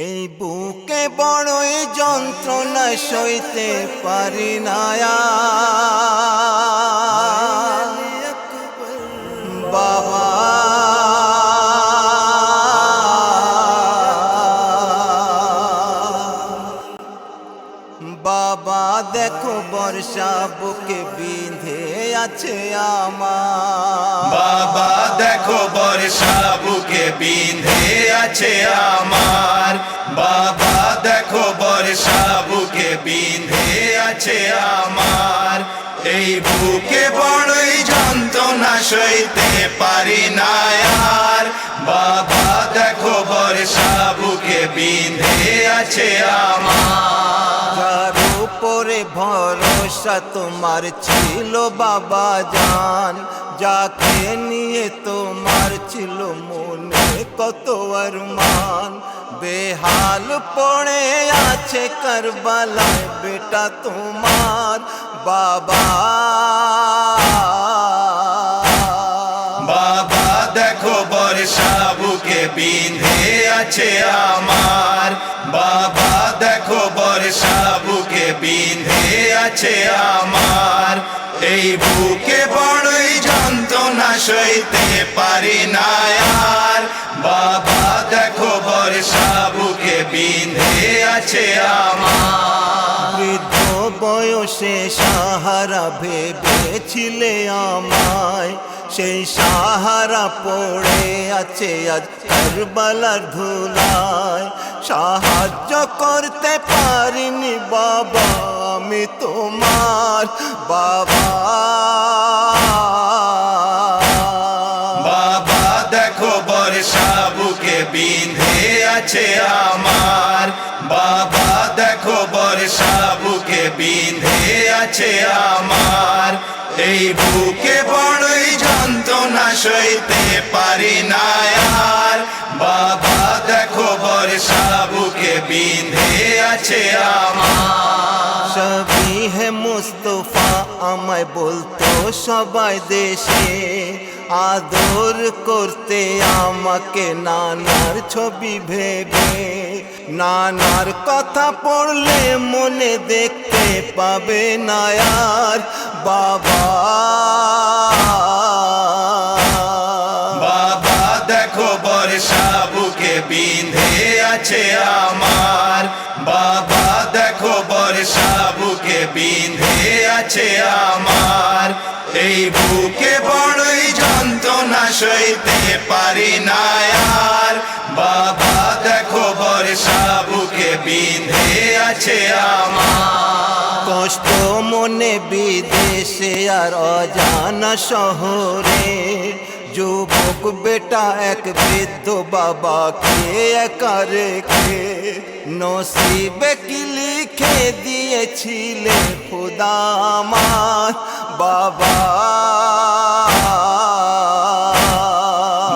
এই বুকে বড়ই যন্ত্রণা সইতে পারি না বাবা বর্ষা বুকে বিঁধে আছে আমার। বাবা, দেখো বর্ষা বিঁধে আছে আমার। বাবা, দেখো বর্ষা বুকে বিঁধে আছে আমার। এই বুকে বড়ই যন্ত্রণা সইতে পারি না আর। বাবা, দেখো বর্ষা বুকে বিঁধে আছে আমার। ভরসা তোমার ছিল বাবা জান। যাকে নিয়ে তোমার ছিল মনে কত আরমান বেহাল পড়ে আছে কারবালায় বেটা তোমার বাবা। বাবা, দেখো বর্ষা বুকে বিঁধে আছে আমার। বাবা আছে আমার। এই বুকে বড়ই যন্ত্রণা সইতে পারি না আর। বাবা, দেখো বর্ষা বুকে বিঁধে আছে আমার। বৃদ্ধ বয়সে সাহারা ভেবেছিলে আমায়। সেই সাহারা পড়ে আছে আজ কারবালার ধুলায়। সাহায্য করতে পারিনি বাবা। আমি তোমার বাবা। বাবা, দেখো বর্ষা বুকে বিঁধে আছে আমার। বাবা, দেখো বর্ষা বুকে বিঁধে আছে আমার। এই বুকে বড়ই যন্ত্রণা সইতে পারি না আর। বাবা, দেখো বর্ষা বুকে বিঁধে আছে আমার। সবই হে মুস্তফা, আমায় বলতো সবাই দেশে আদর করতে, আমাকে নানার ছবি ভেবে। নানার কথা পড়লে মনে দেখতে পাবে না আর বাবা। বাবা, দেখো বর্ষা বুকে বিঁধে আছে আমার। বাবা বিঁধে আছে আমার। এই বুকে বড়ই যন্ত্রণা সইতে পারি না আর। বাবা, দেখো বর্ষা বুকে বিঁধে আছে আমার। কষ্ট মনে বিদেশে আর অজানা শহরে যুবক বেটা এক বৃদ্ধ বাবাকে একা রেখে নসিবে কি লিখে দিয়েছিলে খুদা আমার বাবা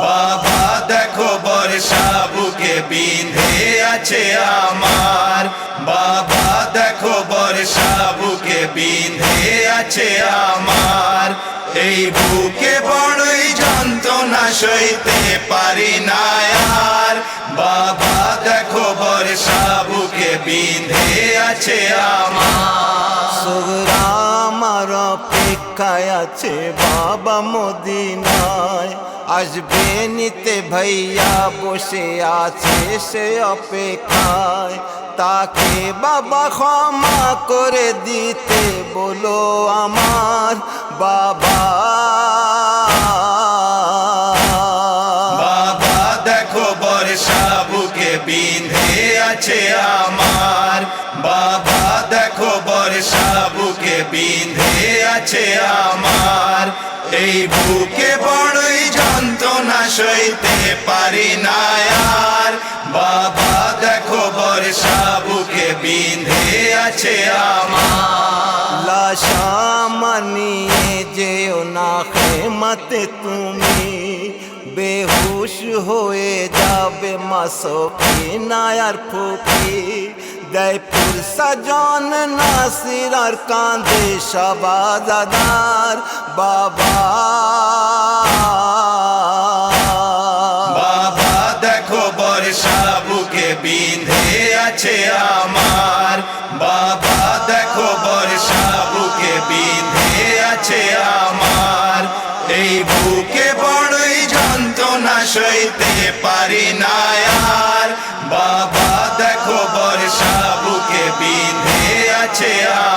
বাবা দেখো বর্ষা বুকে বিঁধে আছে আমার বিঁধে আছে আমার। এই বুকে বড়ই যন্ত্রণা সইতে পারি না আর। বাবা, দেখো বর্ষা বুকে বিঁধে আছে আমার। আছে বাবা মদিনায়। আসবে নিতে ভাইয়া বসে আছে সে অপেক্ষায়। তাকে বাবা ক্ষমা করে দিতে বলো আমার বাবা। বাবা, দেখো বর্ষা বুকে বিঁধে আছে আমার। বাবা, দেখো বর্ষা বুকে বিঁধে আছে আমার। এই বুকে বড়ই যন্ত্রণা সইতে পারি না আর। বাবা, দেখো বর্ষা বুকে বিঁধে আছে আমার। লাশা মানিয়ে যেও না খেমাতে তুমি। বেহুশ হয়ে যাবে মাসকি নায়ার ফুকি। দেয়পুর সাজন নাসির আর কাঁদে সবাদাদার বাবা বাবা দেখো বর্ষা বুকে বিঁধে আছে আমার বাবা দেখো বর্ষা বুকে বিঁধে আছে আমার এই বুকে বড়ই যন্ত্রণা সইতে পারি না আছে আমার